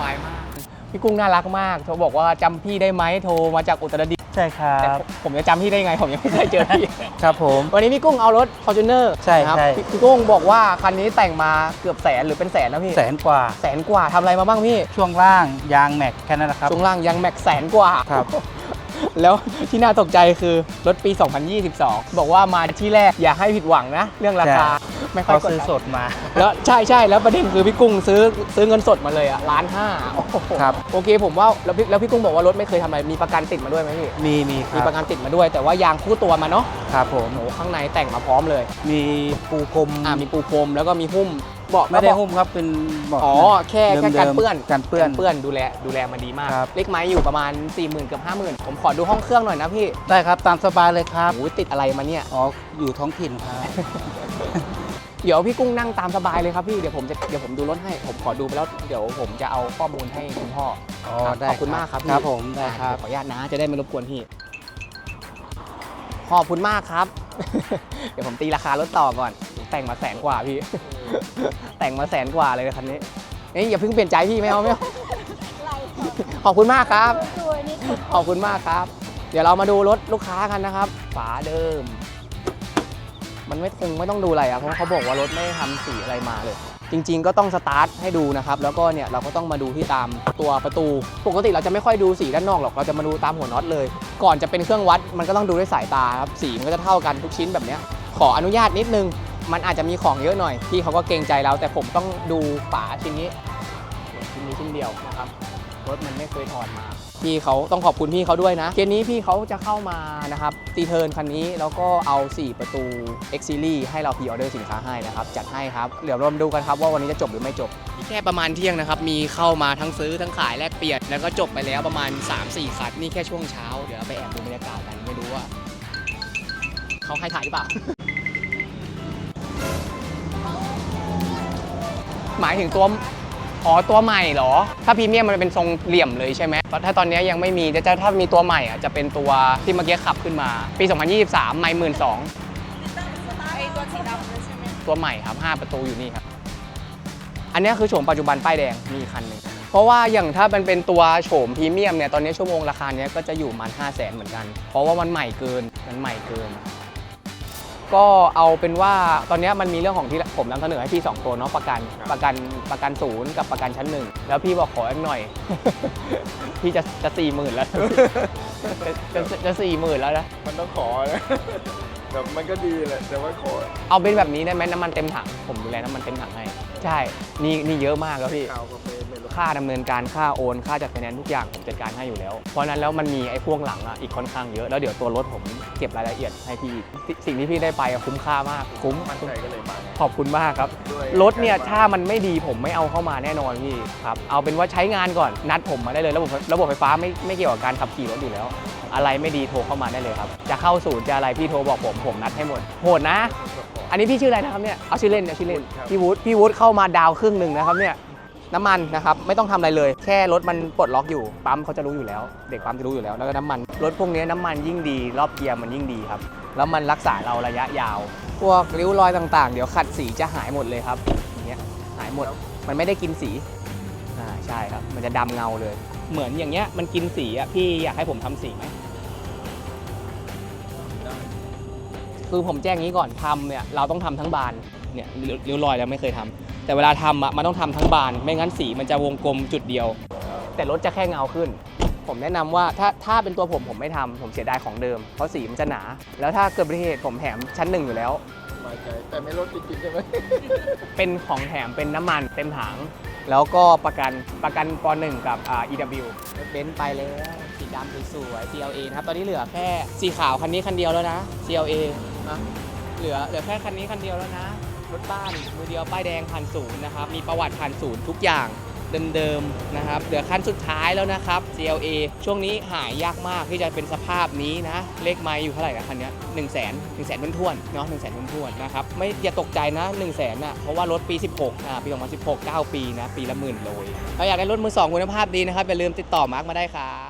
บายมาก พี่กุ้งน่ารักมาก โทรบอกว่าจำพี่ได้ไหมโทรมาจากอุตรดิตถ์ใช่ครัแต่บ ผมผมจะจำพี่ได้ไง ผมยังไม่เคยเจอพี่ ครับผม วันนี้พี่กุ้งเอารถ Fortuner ใช่นะครับ ใช่ พี่พี่กุ้งบอกว่าคันนี้แต่งมาเกือบแสนหรือเป็นแสนนะพี่ แสนกว่า แสนกว่าทำอะไรมาบ้างพี่ ช่วงล่างยางแม็กแค่นั้นแหละครับ ช่วงล่างยังแม็กแสนกว่า ครับ แล้วที่น่าตกใจคือรถปี 2022 บอกว่ามาที่แรกอย่าให้ผิดหวังนะ เรื่องราคาใช่ ไม่ค่อยเขากดซื้อดันสดมา แล้วใช่ใช่แล้วประเด็นคือพี่กุ้งซื้อซื้อเงินสดมาเลยอะล้านห้าโอ้โหครับ โอเคผมว่าแล้วพี่แล้วพี่กุ้งบอกว่ารถไม่เคยทำอะไรมีประกันติดมาด้วยไหมพี่มีมีคมีรับประกันติดมาด้วย แต่ว่ายางคู่ตัวมาเนาะครับผม โอ้โหข้างในแต่งมาพร้อมเลยมีปูพรมอ่ามีปูพรมแล้วก็มีหุ้มเบาะไม่ได้เบาะ หุ้มครับเป็นเบาะอ๋อแค่แค่กันดิมๆเปื้อนกันเปื้อน เปื้อนดูแลดูแลมาดีมาก ครับ เล็กไม้อยู่ประมาณ 4 0,000เกือบ50,000ผมขอดูห้องเครื่องหน่อยนะพี่ได้ครับตามสบายเลยครับโอ้โหติดอะไรมาเนี่ย อ๋ออยู่ท้องถิ่นครับ เดี๋ยวพี่กุ้งนั่งตามสบายเลยครับพี่ เดี๋ยวผมจะเดี๋ยวผมดูรถให้ ผมขอดูไปแล้ว เดี๋ยวผมจะเอาข้อมูลให้คุณพ่ออ๋อครับได้ขอบคุณมากครับพี่ครับผมได้ครับ ขออนุญาตนะ จะได้ไม่รบกวนพี่ ขอบคุณมากครับ เดี๋ยวผมตีราคารถต่อก่อน แต่งมาแสนกว่าพี่ แต่งมาแสนกว่าเลยคันนี้เอ้ยอย่าเพิ่งเปลี่ยนใจพี่ไม่เอาไม่เอาขอบคุณมากครับ ขอบคุณมากครับ เดี๋ยวเรามาดูรถลูกค้ากันนะครับ ฝาเดิม มันไม่คงไม่ต้องดูอะไรอะเพราะเขาบอกว่ารถไม่ได้ทำสีอะไรมาเลย จริง ๆ ก็ต้องสตาร์ทให้ดูนะครับ แล้วก็เนี่ยเราก็ต้องมาดูที่ตามตัวประตู ปกติเราจะไม่ค่อยดูสีด้านนอกหรอก เราจะมาดูตามหัวน็อตเลย ก่อนจะเป็นเครื่องวัดมันก็ต้องดูด้วยสายตาครับ สีมันก็จะเท่ากันทุกชิ้นแบบเนี้ย ขออนุญาตนิดนึง มันอาจจะมีของเยอะหน่อย พี่เขาก็เกรงใจเราแต่ผมต้องดูฝาชิ้นนี้ชิ้นนี้ชิ้นเดียวนะครับ รถมันไม่เคยถอดมา พี่เขาต้องขอบคุณพี่เขาด้วยนะ เคสนี้พี่เขาจะเข้ามานะครับตีเทิร์นคันนี้แล้วก็เอา 4 ประตู X Series ให้เราพรีออเดอร์สินค้าให้นะครับ จัดให้ครับ เดี๋ยวเรามาดูกันครับว่าวันนี้จะจบหรือไม่จบ แค่ประมาณเที่ยงนะครับ มีเข้ามาทั้งซื้อทั้งขายแลกเปลี่ยน แล้วก็จบไปแล้วประมาณ 3-4คันนี่แค่ช่วงเช้า เดี๋ยวเราไปแอบดูบรรยากาศกันไม่รู้ว่าเขาให้ถ่ายหรือเปล่าหมายถึงตัว อ๋อตัวใหม่เหรอ ถ้าพรีเมียมมันเป็นทรงเหลี่ยมเลยใช่ไหมเพราะถ้าตอนนี้ยังไม่มีจะถ้ามีตัวใหม่อะจะเป็นตัวที่เมื่อกี้ขับขึ้นมา ปี 2023 ไม่หมื่นสองไอตัวสีดำเลยใช่ไหมตัวใหม่ครับ 5 ประตูอยู่นี่ครับ อันนี้คือโฉมปัจจุบันป้ายแดงมีอีกคันหนึ่งเพราะว่าอย่างถ้ามันเป็นตัวโฉมพรีเมียมเนี่ยตอนนี้ชั่วโมงราคาเนี้ยก็จะอยู่ประมัน5 0 0แสนเหมือนกัน เพราะว่ามันใหม่เกินมันใหม่เกิน ก็เอาเป็นว่าตอนนี้มันมีเรื่องของที่ผมนำเสนอให้พี่สองตัวเนาะประกันประกันประกันศูนย์กับประกันชั้นหนึ่งแล้วพี่บอกขออีกหน่อย พี่จะจะสี่หมื่นแล้วจะจะจะสี่หมื่นแล้วนะมันต้องขอนะแบบมันก็ดีแหละแต่ว่าขอ เอาเป็นแบบนี้ได้ไหมน้ำมันเต็มถังผมดูแลน้ำมันเต็มถังให้ ใช่นี่นี่เยอะมากแล้วพี่ ข่าวกาแฟไม่รู้ค่าดำเนินการค่าโอน ค่าจัดไฟแนนซ์ทุกอย่างผมจัดการให้อยู่แล้ว เพราะฉะนั้นแล้วมันมีไอ้พ่วงหลังอะอีกค่อนข้างเยอะ แล้วเดี๋ยวตัวรถผมเก็บรายละเอียดให้พี่สิสิ่งที่พี่ได้ไปอะคุ้มค่ามากคุ้มมั่นใจก็เลยมาไงขอบคุณมากครับ ด้วยรถเนี่ยถ้ามันไม่ดีผมไม่เอาเข้ามาแน่นอนพี่ครับเอาเป็นว่าใช้งานก่อนนัดผมมาได้เลยระบบระบบไฟฟ้าไม่ไม่เกี่ยวกับการขับขี่รถอยู่แล้ว อะไรไม่ดีโทรเข้ามาได้เลยครับ จะเข้าศูนย์จะอะไรพี่โทรบอกผมผมนัดให้หมดโหดนะ อันนี้พี่ชื่ออะไรนะครับเนี่ยเอาชื่อเล่นเนี่ยชื่อเล่นพี่วูดพี่วูดเข้ามาดาวครึ่งหนึ่งนะครับเนี่ยน้ำมันนะครับไม่ต้องทำอะไรเลย แค่รถมันปลดล็อกอยู่ปั๊มเขาจะรู้อยู่แล้ว เด็กปั๊มจะรู้อยู่แล้ว แล้วก็น้ำมันรถพวกนี้น้ำมันยิ่งดี รอบเกียร์มันยิ่งดีครับ แล้วมันรักษาเราระยะยาว พวกริ้วรอยต่างๆ เดี๋ยวขัดสีจะหายหมดเลยครับอย่างเงี้ยหายหมดมันไม่ได้กินสีอ่าใช่ครับ มันจะดำเงาเลย เหมือนอย่างเงี้ยมันกินสีอะพี่อยากให้ผมทำสีไหม คือผมแจ้งงี้ก่อนทำเนี่ยเราต้องทำทั้งบานเนี่ยริ้วริ้วรอยแล้วไม่เคยทำแต่เวลาทำอะมันต้องทำทั้งบาน ไม่งั้นสีมันจะวงกลมจุดเดียว แต่รถจะแค่เงาขึ้น ผมแนะนำว่าถ้าถ้าเป็นตัวผมผมไม่ทำผมเสียดายของเดิม เพราะสีมันจะหนา แล้วถ้าเกิดอุบัติเหตุผมแถมชั้นหนึ่งอยู่แล้วสบายใจแต่ไม่ลดจริงๆใช่ไหมเป็นของแถมเป็นน้ำมันเต็มถังแล้วก็ประกันประกันปหนึ่งกับอ่า EW เบนซ์ไปแล้วสีดำสวยๆ CLA นะครับ ตอนนี้เหลือแค่สีขาวคันนี้คันเดียวแล้วนะ CLA ะเหลือเหลือแค่คันนี้คันเดียวแล้วนะรถบ้านมือเดียวป้ายแดงผ่านศูนย์นะครับมีประวัติผ่านศูนย์ทุกอย่างเดิมๆนะครับเหลือคันสุดท้ายแล้วนะครับ CLA ช่วงนี้หายยากมากที่จะเป็นสภาพนี้นะเลขไม้อยู่เท่าไหร่นะคันนี้หนึ่งแสนหนึ่งแสนท้วนเนาะหนึ่งแสนท้วนนะครับไม่อย่าตกใจนะ1นึ่งแสนอะเพราะว่ารถปี 16อ่าปี2016 9 ปีนะปีละหมื่นโลยถ้าอยากได้รถมือสองคุณภาพดีนะครับอย่าลืมติดต่อมาร์กมาได้ครับ